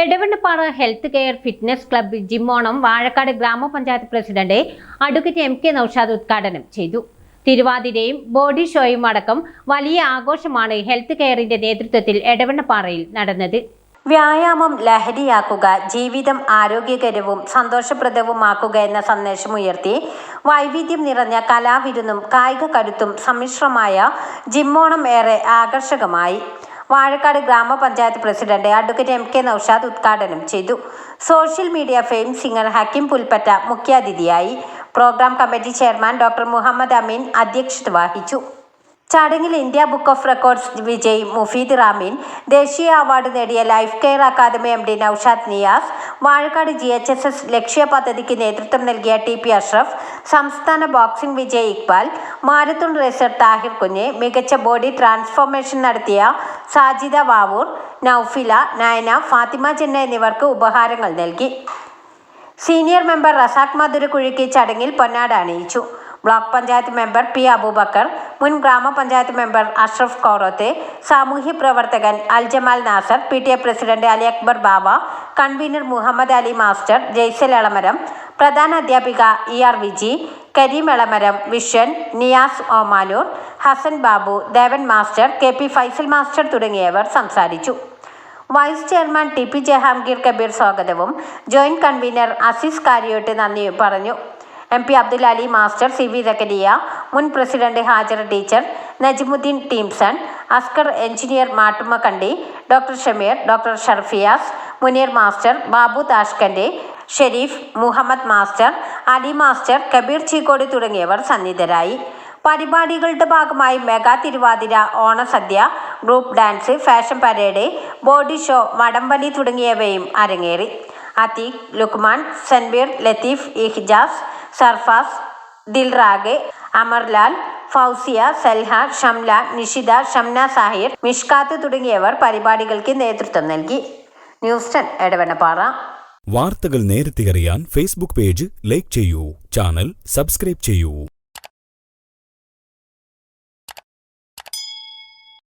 Edavannappara health care fitness club ജിമ്മോണം Vazhakkad ഗ്രാമപഞ്ചായത്ത് president advocate M K Naushad ഉദ്ഘാടനം ചെയ്തു. തിരുവാതിരയും body ഷോയും അടക്കം വലിയ ആഘോഷമാണ് ഹെൽത്ത് കെയറിന്റെ നേതൃത്വത്തിൽ എടവണ്ണപ്പാറയിൽ നടന്നത്. വ്യായാമം ലഹരിയാക്കുക ജീവിതം ആരോഗ്യകരവും സന്തോഷപ്രദവുമാക്കുക എന്ന സന്ദേശമുയർത്തി വൈവിധ്യം നിറഞ്ഞ കലാവിരുന്നും കായിക കരുത്തും സമ്മിശ്രമായ ജിമ്മോണം ഏറെ ആകർഷകമായി. വാഴക്കാട് ഗ്രാമപഞ്ചായത്ത് president advocate M K Naushad ഉദ്ഘാടനം ചെയ്തു. Social media fame singer Hakkim Pulpatta മുഖ്യാതിഥിയായി. Program committee chairman doctor Muhammad Ameen അധ്യക്ഷത വഹിച്ചു. ചടങ്ങിൽ India book of records Vijay Mufeed Rameen ദേശീയ അവാർഡ് നേടിയ life care academy M D Naushad Niyas Vazhakkad G H S S Lakshya പദ്ധതിക്ക് നേതൃത്വം നൽകിയ T P Ashraf സംസ്ഥാന boxing Vijay Iqbal marathon racer Thahir Kunju മികച്ച ബോഡി ട്രാൻസ്ഫോർമേഷൻ നടത്തിയ സാജിദ വാവൂർ നൌഫില നയന ഫാത്തിമ ചെന്ന എന്നിവർക്ക് ഉപഹാരങ്ങൾ നൽകി. സീനിയർ മെമ്പർ റസാഖ് മധുരക്കുഴിക്ക് ചടങ്ങിൽ പൊന്നാട അണിയിച്ചു. Block panchayat member P Abubakar മുൻ ഗ്രാമപഞ്ചായത്ത് മെമ്പർ അഷ്റഫ് കോറോത്തെ സാമൂഹ്യ പ്രവർത്തകൻ Aljamal Nasar P T A president Ali Akbar Baba convener Muhammad Ali master Jaisal Elamaram പ്രധാന അധ്യാപിക E R Viji Kareem Elamaram vision Niyas Omanoor Hasan Babu Devan master K P Faisal master തുടങ്ങിയവർ സംസാരിച്ചു. Vice chairman T P Jahangir Kabeer സ്വാഗതവും. Joint convener Azeez Kariyot നന്ദി പറഞ്ഞു. M P Abdul Ali master C V Sakkariya മുൻ president Hajar teacher Najimuddin ടീംസൺ Askar engineer Mattummakkandi doctor Shameer doctor Sharfiyas Muneer master Babu താഷ്കന്റെ Sherif Muhammad master Ali master Kabeer Cheekkodi തുടങ്ങിയവർ സന്നിധരായി. പരിപാടികളുടെ ഭാഗമായി മെഗാ തിരുവാതിര ഓണസദ്യ group dance fashion parade body show വടംവലി തുടങ്ങിയവയും അരങ്ങേറി. അതീഖ് ലുക്മാൻ സൻബീർ ലത്തീഫ് ഇഹ്ജാസ് സർഫാസ് ദിൽറാഗ് അമർലാൽ ഫൗസിയ സൽഹ ഷംല നിഷിത ഷംന സാഹിർ മിഷ്കാത്ത് തുടങ്ങിയവർ പരിപാടികൾക്ക് നേതൃത്വം നൽകി. News ten Edavannappara. വാർത്തകൾ നേരത്തെ അറിയാൻ ഫേസ്ബുക്ക് പേജ് ലൈക്ക് ചെയ്യൂ ചാനൽ സബ്സ്ക്രൈബ് ചെയ്യൂ.